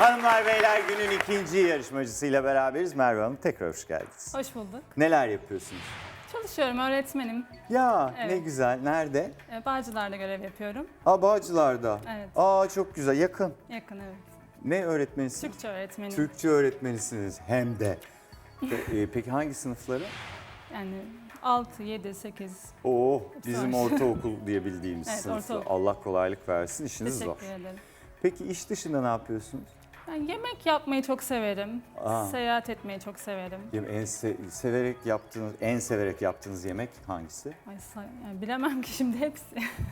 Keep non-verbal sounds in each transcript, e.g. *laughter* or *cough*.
Hanımlar beyler günün ikinci yarışmacısıyla beraberiz. Merve Hanım tekrar hoş geldiniz. Hoş bulduk. Neler yapıyorsunuz? Çalışıyorum, öğretmenim. Ya ne Evet. güzel. Nerede? Ee, Bağcılar'da görev yapıyorum. Aa Bağcılar'da. Evet. Aa çok güzel. Yakın. Yakın evet. Ne öğretmenisiniz? Türkçe öğretmenim. Türkçe öğretmenisiniz hem de. Pe- e, Peki hangi sınıfları? Yani 6, 7, 8. Oo bizim Var. ortaokul *laughs* diye bildiğimiz Evet, sınıflar. ortaokul. Allah kolaylık versin. İşiniz zor. Teşekkür ederim. Peki iş dışında ne yapıyorsunuz? Ben yemek yapmayı çok severim. Aa. Seyahat etmeyi çok severim. Yem- En se- severek yaptığınız, en severek yaptığınız yemek hangisi? Ay, say- yani bilemem ki şimdi hepsi.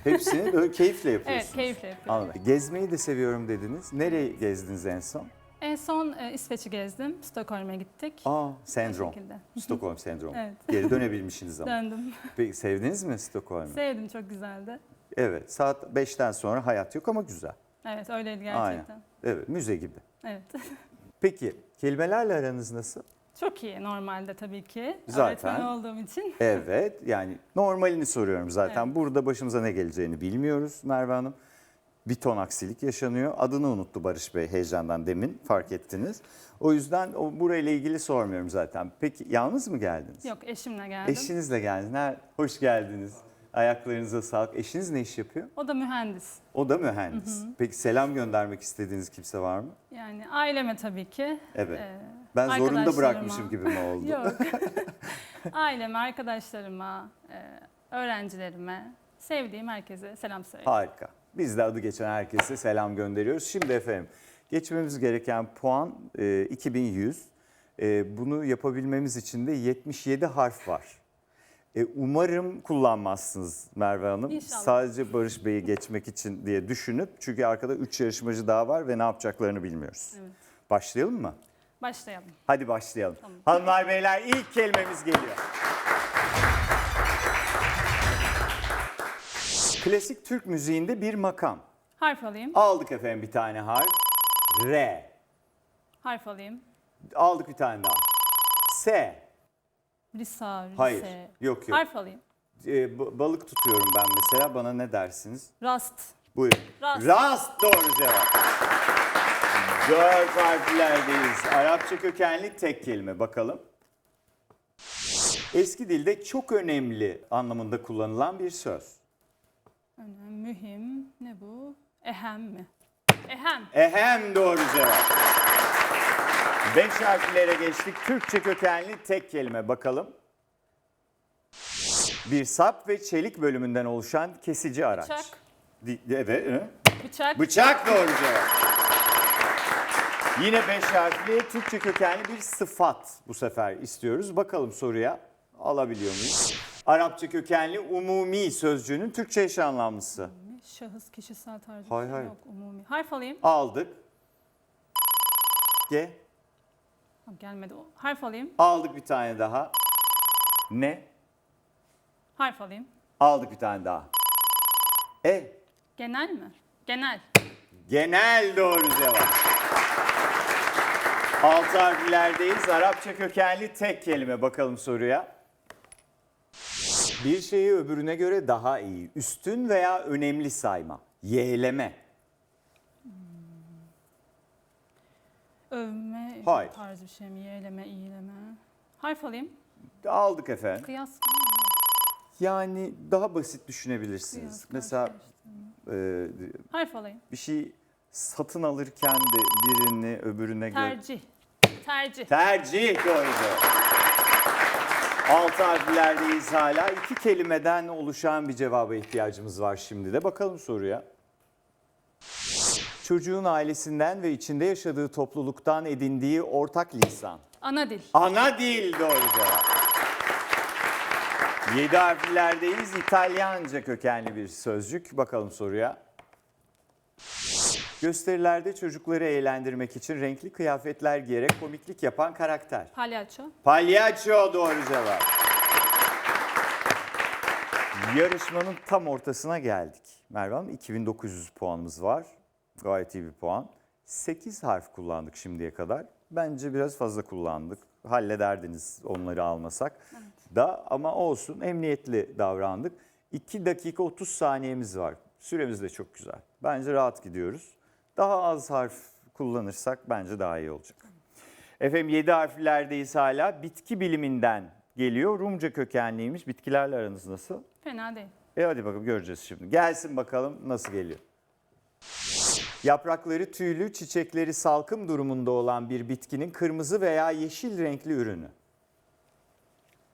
Hepsini böyle *laughs* keyifle yapıyorsunuz. evet, keyifle yapıyorum. Anladım. Gezmeyi de seviyorum dediniz. Nereyi gezdiniz en son? En son e, İsveç'i gezdim. Stockholm'e gittik. Aa, sendrom. şekilde. *laughs* Stockholm sendromu. Evet. Geri dönebilmişsiniz ama. Döndüm. Peki sevdiniz mi Stockholm'u? Sevdim, çok güzeldi. Evet. Saat 5'ten sonra hayat yok ama güzel. Evet, öyleydi Aynen. gerçekten. Evet, müze gibi. Evet. *laughs* Peki kelimelerle aranız nasıl? çok iyi normalde tabii ki. Zaten. Öğretmen olduğum için. *laughs* Evet, yani normalini soruyorum zaten. Evet. Burada başımıza ne geleceğini bilmiyoruz Merve Hanım. Bir ton aksilik yaşanıyor. Adını unuttu Barış Bey heyecandan demin fark ettiniz. O yüzden o burayla ilgili sormuyorum zaten. Peki yalnız mı geldiniz? Yok, eşimle geldim. Eşinizle geldiniz. Hoş geldiniz. Ayaklarınıza sağlık. Eşiniz ne iş yapıyor? O da mühendis. O da mühendis. Peki selam göndermek istediğiniz kimse var mı? Yani aileme tabii ki. Evet. Ee, Ben zorunda bırakmışım gibi mi oldu? *laughs* Yok. *laughs* aileme, arkadaşlarıma, e, öğrencilerime, sevdiğim herkese selam söylüyorum. Harika. Biz de adı geçen herkese selam gönderiyoruz. Şimdi efendim geçmemiz gereken puan e, 2100. E, bunu yapabilmemiz için de 77 harf var. E, umarım kullanmazsınız Merve Hanım. İnşallah. Sadece Barış Bey'i geçmek için diye düşünüp çünkü arkada 3 yarışmacı daha var ve ne yapacaklarını bilmiyoruz. Evet. Başlayalım mı? Başlayalım. Hadi başlayalım. Tamam. Hanımlar beyler ilk kelimemiz geliyor. Klasik Türk müziğinde bir makam. Harf alayım. Aldık efendim bir tane harf. R. Harf alayım. Aldık bir tane daha. S. Risa, Rise. Hayır. Yok yok. Harf alayım. Ee, balık tutuyorum ben mesela. Bana ne dersiniz? Rast. Buyurun. Rast. Rast doğru cevap. Dört harflerdeyiz. Arapça kökenli tek kelime. Bakalım. Eski dilde çok önemli anlamında kullanılan bir söz. Önemli, mühim. Ne bu? Ehem mi? Ehem. Ehem doğru cevap. Beş harflere geçtik. Türkçe kökenli tek kelime bakalım. Bir sap ve çelik bölümünden oluşan kesici araç. Bıçak. Di- Evet. hı? Bıçak. Bıçak doğru cevap. Yine beş harfli Türkçe kökenli bir sıfat bu sefer istiyoruz. Bakalım soruya alabiliyor muyuz? Arapça kökenli umumi sözcüğünün Türkçe eş anlamlısı. Şahıs, kişisel tarzı. Hayır, bir şey hayır. Yok, umumi. Harf alayım. Aldık. G. Gelmedi. Harf alayım. Aldık bir tane daha. Ne? Harf alayım. Aldık bir tane daha. E. Genel mi? Genel. Genel doğru cevap. Altı harflerdeyiz. Arapça kökenli tek kelime. Bakalım soruya. Bir şeyi öbürüne göre daha iyi, üstün veya önemli sayma. Yeğleme. Övme Hayır. tarzı bir şey mi? Yeğleme, iyileme. Harf alayım. Aldık efendim. Kıyas Yani daha basit düşünebilirsiniz. Kıyas, Mesela e, Harf alayım. bir şey satın alırken de birini öbürüne göre... Tercih. Tercih. Tercih doğru. Altı harflerdeyiz hala. İki kelimeden oluşan bir cevaba ihtiyacımız var şimdi de. Bakalım soruya. Çocuğun ailesinden ve içinde yaşadığı topluluktan edindiği ortak lisan. Ana dil. Ana dil doğru cevap. Yedi harflerdeyiz. İtalyanca kökenli bir sözcük. Bakalım soruya. Gösterilerde çocukları eğlendirmek için renkli kıyafetler giyerek komiklik yapan karakter. Palyaço. Palyaço doğru cevap. Yarışmanın tam ortasına geldik. Merve Hanım 2900 puanımız var. Gayet iyi bir puan. 8 harf kullandık şimdiye kadar. Bence biraz fazla kullandık. Hallederdiniz onları almasak. Da ama olsun emniyetli davrandık. 2 dakika 30 saniyemiz var. Süremiz de çok güzel. Bence rahat gidiyoruz. Daha az harf kullanırsak bence daha iyi olacak. Efendim 7 harflerdeyiz hala. Bitki biliminden geliyor. Rumca kökenliymiş. Bitkilerle aranız nasıl? Fena değil. E hadi bakalım göreceğiz şimdi. Gelsin bakalım nasıl geliyor. Yaprakları tüylü, çiçekleri salkım durumunda olan bir bitkinin kırmızı veya yeşil renkli ürünü.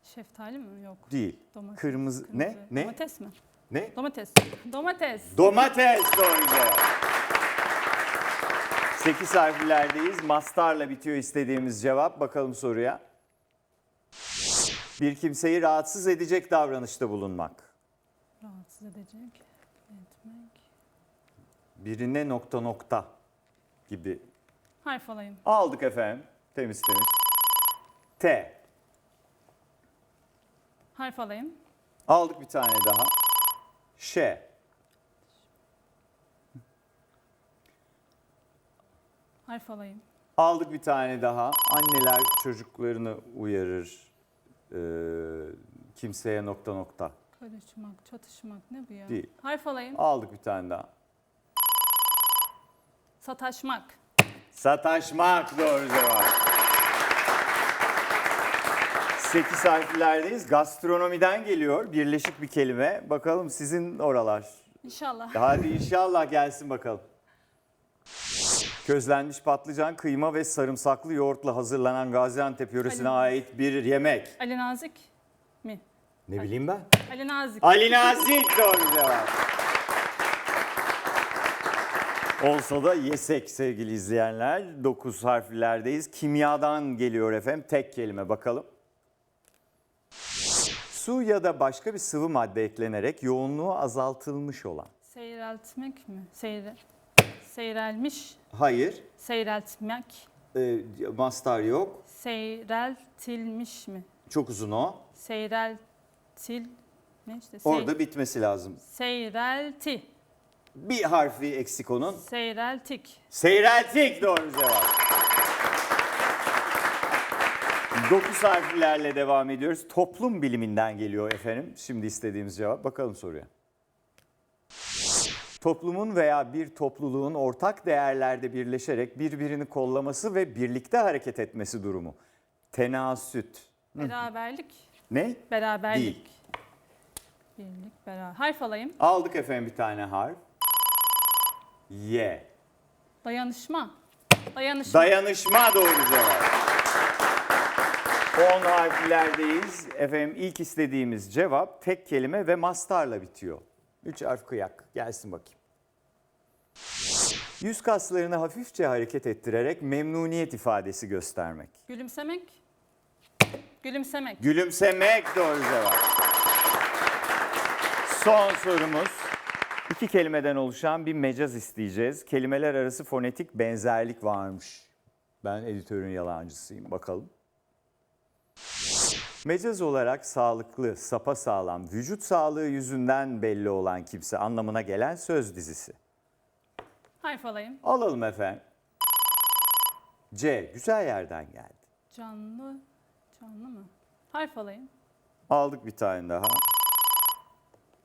Şeftali mi? Yok. Değil. Domates. Kırmızı ne? Ne? Domates mi? Ne? Domates. Domates. Domates doğru cevap. 8 harflerdeyiz. Mastarla bitiyor istediğimiz cevap. Bakalım soruya. Bir kimseyi rahatsız edecek davranışta bulunmak. Rahatsız edecek. Etmek. Birine nokta nokta gibi. Harf alayım. Aldık efendim. Temiz temiz. T. Harf alayım. Aldık bir tane daha. Ş. Harf alayım. Aldık bir tane daha. Anneler çocuklarını uyarır. Ee, kimseye nokta nokta. Karışmak, çatışmak ne bu ya? Değil. Harf alayım. Aldık bir tane daha. Sataşmak. Sataşmak doğru cevap. 8 harflerdeyiz. Gastronomiden geliyor. Birleşik bir kelime. Bakalım sizin oralar. İnşallah. Hadi inşallah gelsin bakalım. Közlenmiş patlıcan, kıyma ve sarımsaklı yoğurtla hazırlanan Gaziantep yöresine Ali. ait bir yemek. Ali Nazik mi? Ne bileyim ben? Ali Nazik. Ali Nazik doğru cevap. Olsa da yesek sevgili izleyenler. 9 harflerdeyiz. Kimyadan geliyor efendim. Tek kelime bakalım. Su ya da başka bir sıvı madde eklenerek yoğunluğu azaltılmış olan. Seyreltmek mi? Seyre. Seyrelmiş. Hayır. Seyreltmek. E, mastar yok. Seyreltilmiş mi? Çok uzun o. Seyreltil ne işte? Sey- Orada bitmesi lazım. Seyrelti. Bir harfi eksik onun. Seyreltik. Seyreltik doğru cevap. 9 harflerle devam ediyoruz. Toplum biliminden geliyor efendim. Şimdi istediğimiz cevap. Bakalım soruya. Toplumun veya bir topluluğun ortak değerlerde birleşerek birbirini kollaması ve birlikte hareket etmesi durumu. Tenasüt. Beraberlik. Ne? Beraberlik. Değil. Birlik, beraber. Harf alayım. Aldık efendim bir tane harf. Y. Dayanışma. Dayanışma. Dayanışma doğru cevap. 10 harflerdeyiz. Efendim ilk istediğimiz cevap tek kelime ve mastarla bitiyor. 3 harf kıyak. Gelsin bakayım. Yüz kaslarını hafifçe hareket ettirerek memnuniyet ifadesi göstermek. Gülümsemek. Gülümsemek. Gülümsemek doğru cevap. Son sorumuz. İki kelimeden oluşan bir mecaz isteyeceğiz. Kelimeler arası fonetik benzerlik varmış. Ben editörün yalancısıyım. Bakalım. Mecaz olarak sağlıklı, sapasağlam, vücut sağlığı yüzünden belli olan kimse anlamına gelen söz dizisi. Harf alayım. Alalım efendim. C. Güzel yerden geldi. Canlı. Canlı mı? Harf alayım. Aldık bir tane daha.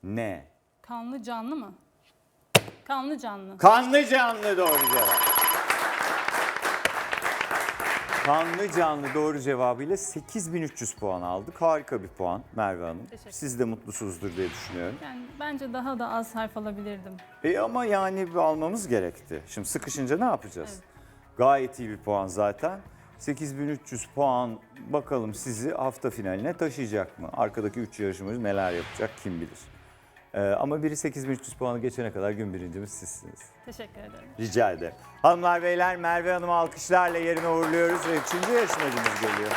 Ne? Kanlı canlı mı? Kanlı canlı. Kanlı canlı doğru cevap. Kanlı canlı doğru cevabıyla 8300 puan aldık. Harika bir puan Merve Hanım. Teşekkür Siz de mutlusunuzdur diye düşünüyorum. Yani bence daha da az harf alabilirdim. E ama yani bir almamız gerekti. Şimdi sıkışınca ne yapacağız? Gayet iyi bir puan zaten. 8300 puan bakalım sizi hafta finaline taşıyacak mı? Arkadaki 3 yarışmacı neler yapacak kim bilir. Ee, ama biri 8300 puanı geçene kadar gün birincimiz sizsiniz. Teşekkür ederim. Rica ederim. Hanımlar beyler Merve Hanım'ı alkışlarla yerine uğurluyoruz ve üçüncü yarışmacımız geliyor.